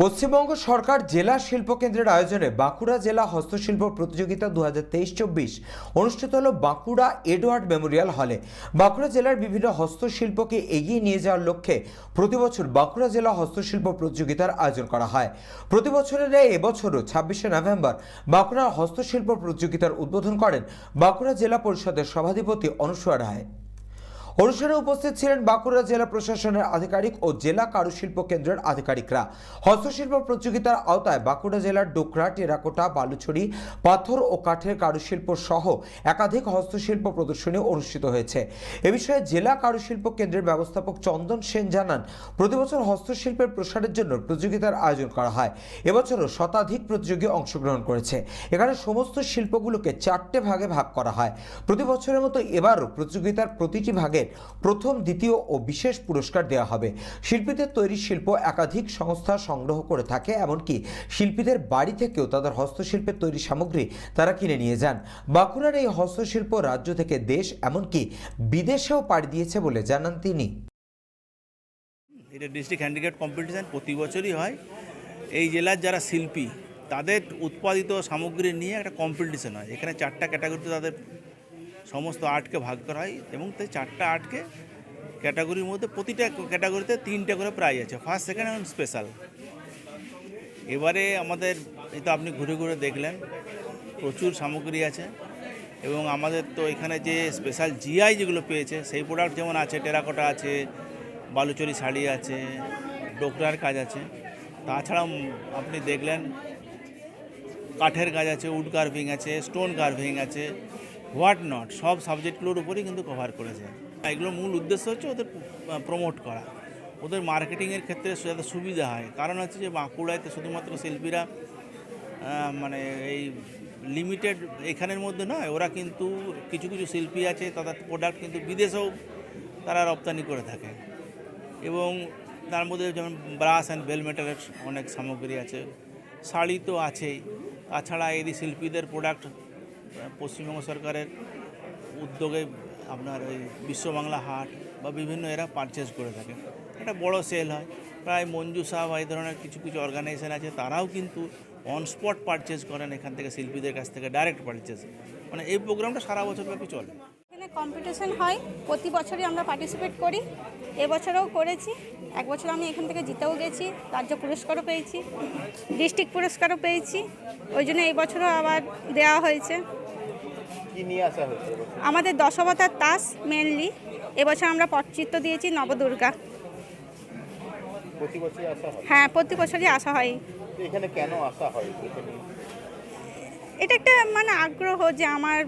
পশ্চিমবঙ্গ সরকার জেলা শিল্প কেন্দ্রের আয়োজনে বাঁকুড়া জেলা হস্তশিল্প প্রতিযোগিতা দু হাজার তেইশ চব্বিশ অনুষ্ঠিত হল বাঁকুড়া এডওয়ার্ড মেমোরিয়াল হলে। বাঁকুড়া জেলার বিভিন্ন হস্তশিল্পকে এগিয়ে নিয়ে যাওয়ার লক্ষ্যে প্রতিবছর বাঁকুড়া জেলা হস্তশিল্প প্রতিযোগিতার আয়োজন করা হয়। প্রতি বছরের ন্যায় এবছরও ছাব্বিশে নভেম্বর বাঁকুড়া হস্তশিল্প প্রতিযোগিতার উদ্বোধন করেন বাঁকুড়া জেলা পরিষদের সভাধিপতি অনুসূয়া রায়। অনুষ্ঠানে উপস্থিত ছিলেন বাঁকুড়া জেলা প্রশাসনের আধিকারিক ও জেলা কারুশিল্প কেন্দ্রের আধিকারিকরা। হস্তশিল্প প্রতিযোগিতার আওতায় বাঁকুড়া জেলার ডোকরা, টেরাকোটা, বালুছড়ি, পাথর ও কাঠের কারুশিল্প সহ একাধিক হস্তশিল্প প্রদর্শনী অনুষ্ঠিত হয়েছে। এ বিষয়ে জেলা কারুশিল্প কেন্দ্রের ব্যবস্থাপক চন্দন সেন জানান, প্রতিবছর হস্তশিল্পের প্রসারের জন্য প্রতিযোগিতার আয়োজন করা হয়। এবছরও শতাধিক প্রতিযোগী অংশগ্রহণ করেছে। এখানে সমস্ত শিল্পগুলোকে চারটে ভাগে ভাগ করা হয়। প্রতি বছরের মতো এবারও প্রতিযোগিতার প্রতিটি ভাগের প্রথম, দ্বিতীয় ও বিশেষ পুরস্কার দেওয়া হবে। শিল্পীদের তৈরি শিল্প একাধিক সংস্থা সংগ্রহ করে থাকে, এমনকি শিল্পীদের বাড়ি থেকেও তাদের হস্তশিল্পের তৈরি সামগ্রী তারা কিনে নিয়ে যান। বাঁকুড়ার এই হস্তশিল্প রাজ্য থেকে দেশ, এমনকি বিদেশেও পাড়ি দিয়েছে বলে জানান তিনি। এটা ডিস্ট্রিক্ট হ্যান্ডিক্রাফট কম্পিটিশান প্রতি বছরই হয়। এই জেলার যারা শিল্পী, তাদের উৎপাদিত সামগ্রী নিয়ে একটা কম্পিটিশন হয়। এখানে চারটা ক্যাটাগরিতে তাদের সমস্ত আর্টকে ভাগ করা হয় এবং তাই চারটা আর্টকে ক্যাটাগরির মধ্যে প্রতিটা ক্যাটাগরিতে তিনটে করে প্রাইজ আছে। ফার্স্ট সেকেন্ড এবং স্পেশাল এবারে আমাদের, এই তো আপনি ঘুরে ঘুরে দেখলেন, প্রচুর সামগ্রী আছে এবং আমাদের তো এখানে যে স্পেশাল জিআই যেগুলো পেয়েছে, সেই প্রোডাক্ট যেমন আছে টেরাকোটা আছে, বালুচরি শাড়ি আছে, ডোকরার কাজ আছে। তাছাড়াও আপনি দেখলেন, কাঠের কাজ আছে উড কার্ভিং আছে স্টোন কার্ভিং আছে হোয়াট নট, সব সাবজেক্টগুলোর উপরেই কিন্তু কভার করেছে। এগুলোর মূল উদ্দেশ্য হচ্ছে ওদের প্রমোট করা। ওদের মার্কেটিংয়ের ক্ষেত্রে যাতে সুবিধা হয়। কারণ হচ্ছে যে বাঁকুড়ায় শুধুমাত্র শিল্পীরা মানে এই লিমিটেড এখানের মধ্যে নয়, ওরা কিন্তু কিছু কিছু শিল্পী আছে, তাদের প্রোডাক্ট কিন্তু বিদেশেও তারা রপ্তানি করে থাকে। এবং তার মধ্যে যেমন ব্রাশ অ্যান্ড বেল মেটালের অনেক সামগ্রী আছে। শাড়ি তো আছেই। তাছাড়া এই শিল্পীদের প্রোডাক্ট পশ্চিমবঙ্গ সরকারের উদ্যোগে আপনার ওই বিশ্ববাংলা হাট বা বিভিন্ন এরা পারচেস করে থাকে। একটা বড় সেল হয়। প্রায় মঞ্জু সাহ বা এই ধরনের কিছু কিছু অর্গানাইজেশন আছে, তারাও কিন্তু অন স্পট পারচেজ করেন এখান থেকে শিল্পীদের কাছ থেকে ডাইরেক্ট পারচেজ মানে এই প্রোগ্রামটা সারা বছর ব্যাপী চলে। এখানে কম্পিটিশন হয়। প্রতি বছরই আমরা পার্টিসিপেট করি। এবছরেও করেছি। এক বছর আমি এখান থেকে জিতেও গেছি। রাজ্য পুরস্কারও পেয়েছি। ডিস্ট্রিক্ট পুরস্কারও পেয়েছি। ওই জন্য এই বছরও আবার দেওয়া হয়েছে। কি নিয়ে আসা হয়েছে? আমাদের দশবতার তাস মেনলি এবছর আমরা পটচিত্র দিয়েছি নবদুর্গা। প্রতি বছরই আসা হয়? হ্যাঁ প্রতি বছরই আসা হয়। এখানে কেন আসা হয় এটা একটা মানে আগ্রহ যে আমার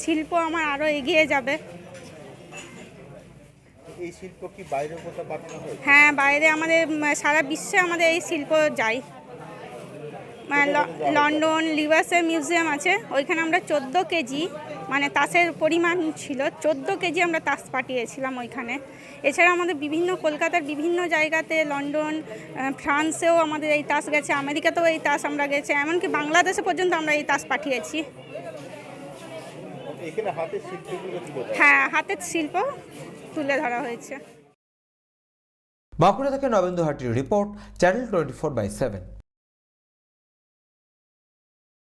শিল্প আমার আরও এগিয়ে যাবে। এই শিল্প কি বাইরে কোথাও পাঠানো হয় হ্যাঁ বাইরে আমাদের সারা বিশ্বে আমাদের এই শিল্প যায়। লন্ডন লিভার্সের মিউজিয়াম আছে ওইখানে আমরা চোদ্দ কেজি মানে তাসের পরিমাণ ছিল চোদ্দ কেজি আমরা তাস পাঠিয়েছিলাম ওইখানে। এছাড়া আমাদের বিভিন্ন কলকাতার বিভিন্ন জায়গাতে লন্ডন ফ্রান্সেও আমাদের এই তাস গেছে আমেরিকাতেও এই তাস আমরা গেছে এমনকি বাংলাদেশে পর্যন্ত আমরা এই তাস পাঠিয়েছি। হ্যাঁ হাতের শিল্প তুলে ধরা হয়েছে। বাঁকুড়া থেকে Nabendu হাটির report channel twenty four by seven.